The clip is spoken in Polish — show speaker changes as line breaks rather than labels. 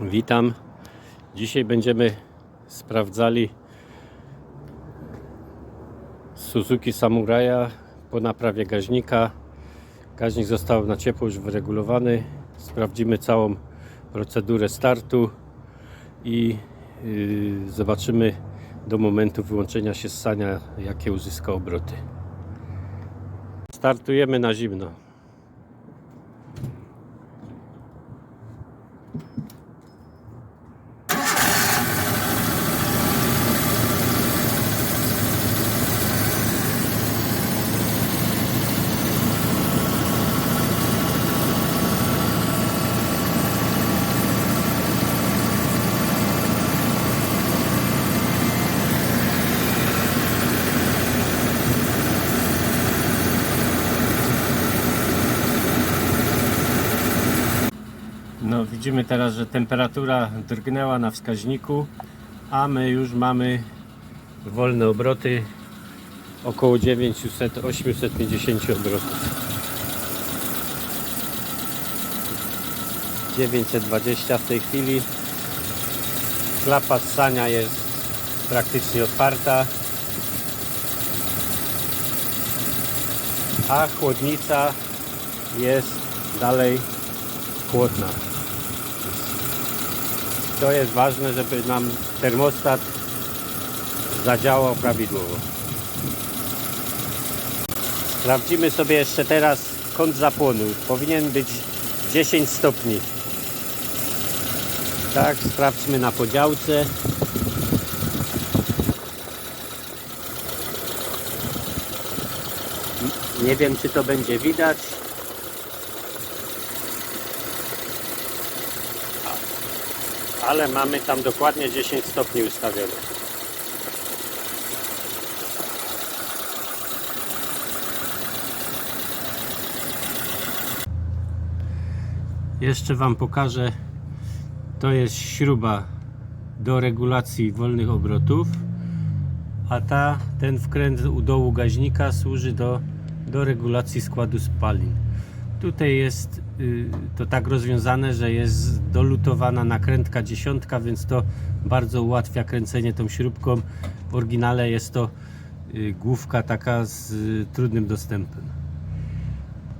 Witam. Dzisiaj będziemy sprawdzali Suzuki Samuraja po naprawie gaźnika. Gaźnik został na ciepło już wyregulowany. Sprawdzimy całą procedurę startu i yy, zobaczymy do momentu wyłączenia się ssania, jakie uzyska obroty. Startujemy na zimno. Widzimy teraz, że temperatura drgnęła na wskaźniku, a my już mamy wolne obroty około 900-850 obrotów. 920 w tej chwili. Klapa ssania jest praktycznie otwarta. A chłodnica jest dalej chłodna. To jest ważne, żeby nam termostat zadziałał prawidłowo. Sprawdzimy sobie jeszcze teraz kąt zapłonu. Powinien być 10 stopni. Tak, sprawdźmy na podziałce. Nie wiem, czy to będzie widać. Ale mamy tam dokładnie 10 stopni ustawione. Jeszcze Wam pokażę. To jest śruba do regulacji wolnych obrotów, a ta, ten wkręt u dołu gaźnika służy do, do regulacji składu spalin. Tutaj jest y, to tak rozwiązane, że jest dolutowana nakrętka dziesiątka, więc to bardzo ułatwia kręcenie tą śrubką. W oryginale jest to y, główka taka z y, trudnym dostępem.